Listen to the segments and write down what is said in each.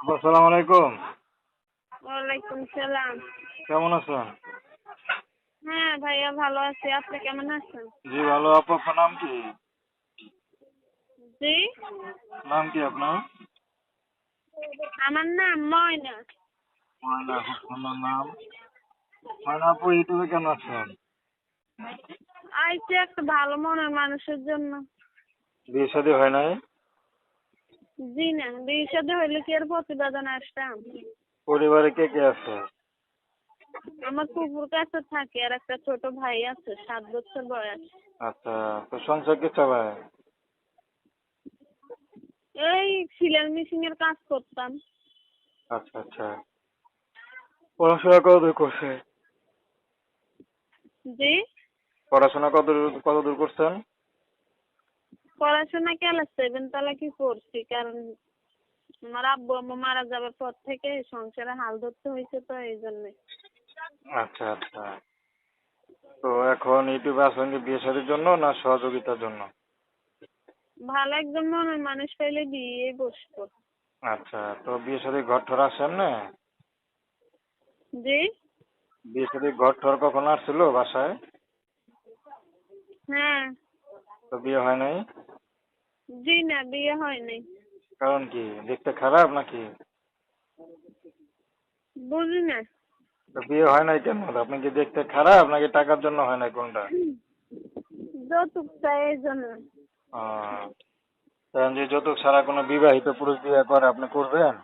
আসসালামু আলাইকুম। ওয়ালাইকুম সালাম। কেমন আছেন? হ্যাঁ ভাইয়া ভালো আছি। আপনি কেমন আছেন? জি ভালো। আপু আপনার নাম কি? জি? নাম কি আপনার? আমার নাম ময়না। ময়না আপনার নাম? ময়না আপু ইউটিউবে কেন আছেন? আইছি একটা ভালো মনের মানুষের জন্য। বিয়ে শাদী হয় নাই? জি না বিয়ে সাথে হইলে কি এর প্রতিবেদন আসতাম? পরিবারে কে কে আছে? আমার কুকুর কাছে থাকে আর একটা ছোট ভাই আছে সাত বছর বয়স। আচ্ছা তো সংসার কে চালায়? এই সিলাই মেশিন এর কাজ করতাম। আচ্ছা আচ্ছা। পড়াশোনা কতদূর করছে? জি? পড়াশোনা কত কত দূর করছেন? পড়াশোনা ক্লাস সেভেন তলা কি করছি? কারণ আমার আব্বু আম্মু মারা যাবার পর থেকে সংসারে হাল ধরতে হয়েছে তো এই জন্যে। আচ্ছা আচ্ছা। তো এখন ইউটিউবে আসেন কি বিয়ে শাদীর জন্য না সহযোগিতার জন্য? ভালো একজন মনের মানুষ পেলে বিয়ে বসবো। আচ্ছা তো বিয়ে শাদীর ঘর ঠর আসেন না? জি? বিয়ে শাদীর ঘর ঠর কখন আসছিল বাসায়? হ্যাঁ। তো বিয়ে হয় নাই? জি না বিয়ে হয়নি কারণ কি? দেখতে খারাপ নাকি? বুঝি না। বিয়ে হয় নাই কেন? আপনি কি দেখতে খারাপ নাকি টাকার জন্য হয় নাই কোনটা? যৌতুক চাই এই জন্য। কারণ যে যৌতুক ছাড়া কোনো বিবাহিত পুরুষ বিয়ে করে আপনি করবেন?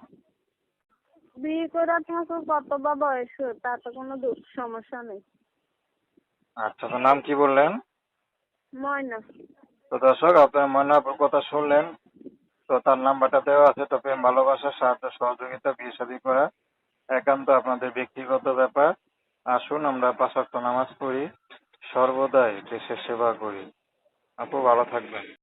বিয়ে করে থাকুক কত বা বয়স তাতে কোনো দুঃখ সমস্যা নেই। আচ্ছা তো নাম কি বললেন? ময়না। তো দর্শক, আপনার ময়নাপুর কথা শুনলেন। তো তার নাম্বারটা দেওয়া আছে, তো প্রেম ভালোবাসা সাহায্য, সহযোগিতা, বিয়ে শাদী করা একান্ত আপনাদের ব্যক্তিগত ব্যাপার। আসুন, আমরা পাশাক্ত নামাজ পড়ি। সর্বদাই দেশের সেবা করি। আপু, ভালো থাকবেন।